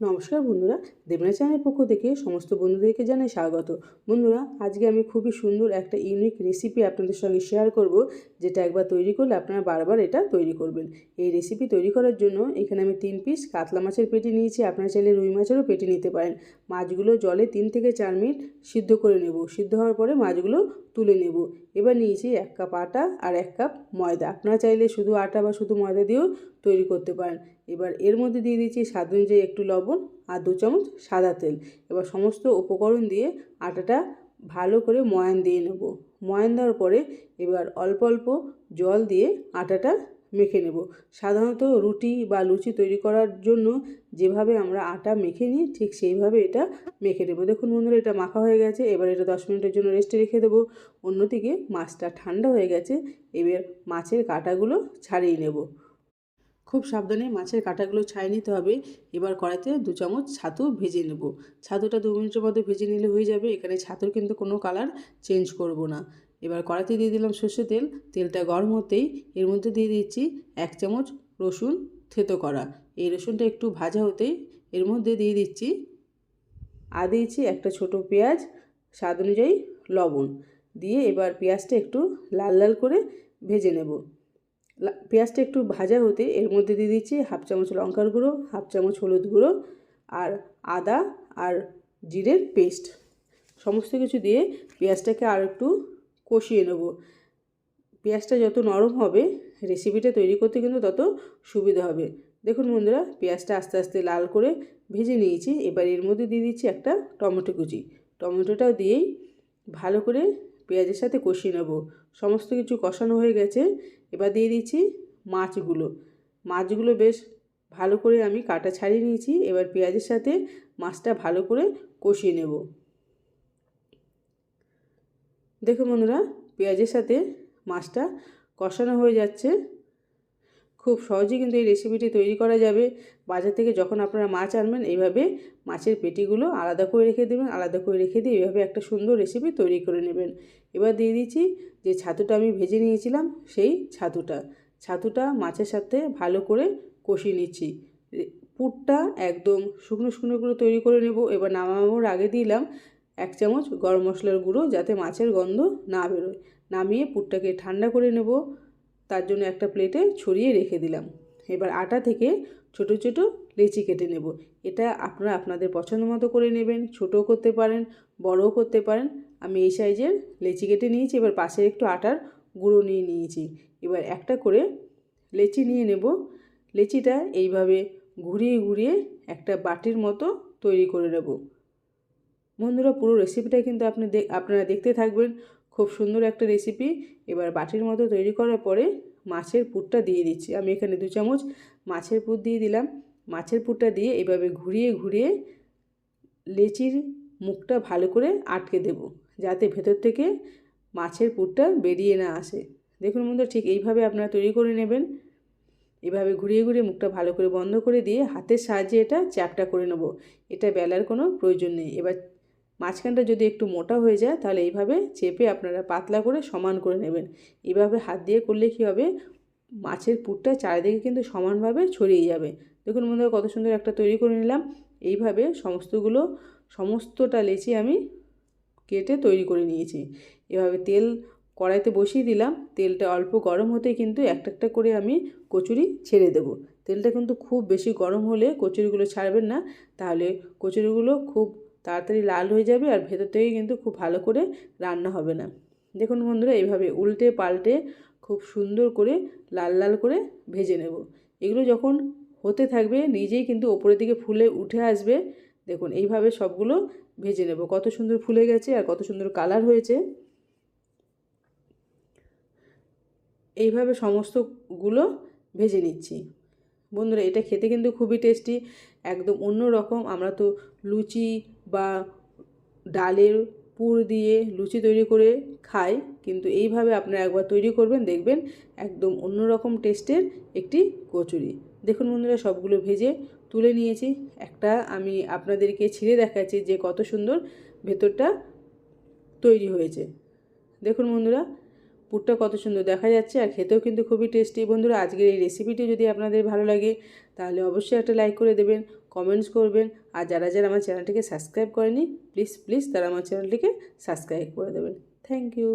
নমস্কার বন্ধুরা দেবনা চ্যানেলের পক্ষ থেকে সমস্ত বন্ধুদেরকে জানাই স্বাগত। বন্ধুরা, আজকে আমি খুবই সুন্দর একটা ইউনিক রেসিপি আপনাদের সঙ্গে শেয়ার করব, যেটা একবার তৈরি করলে আপনারা বারবার এটা তৈরি করবেন। এই রেসিপি তৈরি করার জন্য এখানে আমি তিন পিস কাতলা মাছের পেটি নিয়েছি, আপনারা চাইলে রুই মাছেরও পেটি নিতে পারেন। মাছগুলো জলে তিন থেকে চার মিনিট সিদ্ধ করে নেব। সিদ্ধ হওয়ার পরে মাছগুলো তুলে নেব। এবার নিয়েছি এক কাপ আটা আর এক কাপ ময়দা। আপনারা চাইলে শুধু আটা বা শুধু ময়দা দিয়েও তৈরি করতে পারেন। এবার এর মধ্যে দিয়ে দিচ্ছি স্বাদ অনুযায়ী একটু লবণ আর দু চামচ সাদা তেল। এবার সমস্ত উপকরণ দিয়ে আটাটা ভালো করে ময়ান দিয়ে নেব। ময়ান দেওয়ার পরে এবার অল্প অল্প জল দিয়ে আটাটা মেখে নেব। সাধারণত রুটি বা লুচি তৈরি করার জন্য যেভাবে আমরা আটা মেখে নিই, ঠিক সেইভাবে এটা মেখে নেব। দেখুন বন্ধুরা, এটা মাখা হয়ে গেছে। এবার এটা দশ মিনিটের জন্য রেস্টে রেখে দেবো। অন্যদিকে মাছটা ঠান্ডা হয়ে গেছে। এবার মাছের কাঁটাগুলো ছাড়িয়ে নেব। খুব সাবধানে মাছের কাঁটাগুলো ছাড়িয়ে নিতে হবে। এবার কড়াইতে দু চামচ ছাতু ভেজে নেব। ছাতুটা দু মিনিটের মধ্যে ভেজে নিলে হয়ে যাবে। এখানে ছাতুর কিন্তু কোনো কালার চেঞ্জ করব না। এবার কড়াইতে দিয়ে দিলাম সর্ষে তেল। তেলটা গরম হতেই এর মধ্যে দিয়ে দিচ্ছি এক চামচ রসুন থেতো করা। এই রসুনটা একটু ভাজা হতেই এর মধ্যে দিয়ে দিচ্ছি আর দিয়েছি একটা ছোট পেঁয়াজ, স্বাদ অনুযায়ী লবণ। দিয়ে এবার পেঁয়াজটা একটু লাল লাল করে ভেজে নেব। পেঁয়াজটা একটু ভাজা হতে এর মধ্যে দিয়ে দিচ্ছি হাফ চামচ লঙ্কার গুঁড়ো, হাফ চামচ হলুদ গুঁড়ো আর আদা আর জিরের পেস্ট। সমস্ত কিছু দিয়ে পেঁয়াজটাকে আর একটু কষিয়ে নেব। পেঁয়াজটা যত নরম হবে রেসিপিটা তৈরি করতে কিন্তু তত সুবিধা হবে। দেখুন বন্ধুরা, পেঁয়াজটা আস্তে আস্তে লাল করে ভেজে নিয়েছি। এবার এর মধ্যে দিয়ে দিচ্ছি একটা টমেটো কুচি। টমেটোটাও দিয়েই ভালো করে পেঁয়াজের সাথে কষিয়ে নেব। সমস্ত কিছু কষানো হয়ে গেছে। এবার দিয়ে দিচ্ছি মাছগুলো। মাছগুলো বেশ ভালো করে আমি কাটা ছাড়িয়ে নিয়েছি। এবার পেঁয়াজের সাথে মাছটা ভালো করে কষিয়ে নেব। দেখো বন্ধুরা, পেঁয়াজের সাথে মাছটা কষানো হয়ে যাচ্ছে। খুব সহজেই কিন্তু এই রেসিপিটি তৈরি করা যাবে। বাজার থেকে যখন আপনারা মাছ আনবেন, এইভাবে মাছের পেটিগুলো আলাদা করে রেখে দেবেন, আলাদা করে রেখে দিয়ে এইভাবে একটা সুন্দর রেসিপি তৈরি করে নেবেন। এবার দিয়ে দিচ্ছি যে ছাতুটা আমি ভেজে নিয়েছিলাম, সেই ছাতুটা। ছাতুটা মাছের সাথে ভালো করে কষিয়ে নিচ্ছি। পুরটা একদম শুকনো শুকনো করে তৈরি করে নেব। এবার নামানোর আগে দিলাম এক চামচ গরম মশলার গুঁড়ো, যাতে মাছের গন্ধ না বেরোয়। নামিয়ে পুরটাকে ঠান্ডা করে নেব। তার জন্য একটা প্লেটে ছড়িয়ে রেখে দিলাম। এবার আটা থেকে ছোট ছোট লেচি কেটে নেব। এটা আপনারা আপনাদের পছন্দ মতো করে নেবেন, ছোটও করতে পারেন, বড়ও করতে পারেন। আমি এই সাইজের লেচি কেটে নিয়েছি, এবার পাশে একটু আটার গুঁড়ো নিয়ে নিয়েছি। এবার একটা করে লেচি নিয়ে নেব। লেচিটা এইভাবে ঘুরিয়ে ঘুরিয়ে একটা বাটির মতো তৈরি করে নেব। বন্ধুরা পুরো রেসিপিটা কিন্তু আপনি আপনারা দেখতে থাকবেন। খুব সুন্দর একটা রেসিপি এবার বাটির মতো তৈরি করার পরে মাছের পুরটা দিয়ে দিচ্ছি। আমি এখানে দু চামচ মাছের পুর দিয়ে দিলাম। মাছের পুরটা দিয়ে এভাবে ঘুরিয়ে ঘুরিয়ে লেচির মুখটা ভালো করে আটকে দেব, যাতে ভেতর থেকে মাছের পুরটা বেরিয়ে না আসে। দেখুন বন্ধু ঠিক এইভাবে আপনারা তৈরি করে নেবেন। এভাবে ঘুরিয়ে ঘুরিয়ে মুখটা ভালো করে বন্ধ করে দিয়ে হাতের সাহায্যে এটা চ্যাপটা করে নেব। এটা বেলার কোনো প্রয়োজন নেই। এবার মাঝখানটা যদি একটু মোটা হয়ে যায়, তাহলে এইভাবে চেপে আপনারা পাতলা করে সমান করে নেবেন। এইভাবে হাত দিয়ে করলে কী হবে? মাছের পুরটা চারিদিকে কিন্তু সমানভাবে ছড়িয়ে যাবে। দেখুন বন্ধুরা, কত সুন্দর একটা তৈরি করে নিলাম। এইভাবে সমস্তগুলো, সমস্তটা লেচি আমি কেটে তৈরি করে নিয়েছি। এভাবে তেল কড়াইতে বসিয়ে দিলাম। তেলটা অল্প গরম হতে কিন্তু একটা একটা করে আমি কচুরি ছেড়ে দেব। তেলটা কিন্তু খুব বেশি গরম হলে কচুরিগুলো ছাড়বেন না। তাহলে কচুরিগুলো খুব তাড়াতাড়ি লাল হয়ে যাবে আর ভেতর থেকে কিন্তু খুব ভালো করে রান্না হবে না। দেখুন বন্ধুরা, এইভাবে উল্টে পাল্টে খুব সুন্দর করে লাল লাল করে ভেজে নেব। এগুলো যখন হতে থাকবে, নিজেই কিন্তু ওপরের দিকে ফুলে উঠে আসবে। দেখুন, এইভাবে সবগুলো ভেজে নেব। কত সুন্দর ফুলে গেছে আর কত সুন্দর কালার হয়েছে। এইভাবে সমস্তগুলো ভেজে নিচ্ছি। বন্ধুরা, এটা খেতে কিন্তু খুবই টেস্টি, একদম অন্য রকম আমরা তো লুচি বা ডালের পুর দিয়ে লুচি তৈরি করে খাই কিন্তু এইভাবে আপনারা একবার তৈরি করবেন, দেখবেন একদম অন্যরকম টেস্টের একটি কচুরি। দেখুন বন্ধুরা, সবগুলো ভেজে তুলে নিয়েছি। একটা আমি আপনাদেরকে ছিঁড়ে দেখাচ্ছি যে কত সুন্দর ভেতরটা তৈরি হয়েছে। দেখুন বন্ধুরা পুরটা কত সুন্দর দেখা যাচ্ছে আর খেতেও কিন্তু খুবই টেস্টি বন্ধুরা, আজকের এই রেসিপিটি যদি আপনাদের ভালো লাগে, তাহলে অবশ্যই একটা লাইক করে দেবেন কমেন্টস করবেন, আর যারা যারা আমার চ্যানেলটিকে সাবস্ক্রাইব করেনি প্লিজ প্লিজ তারা আমার চ্যানেলটিকে সাবস্ক্রাইব করে দেবেন। Thank you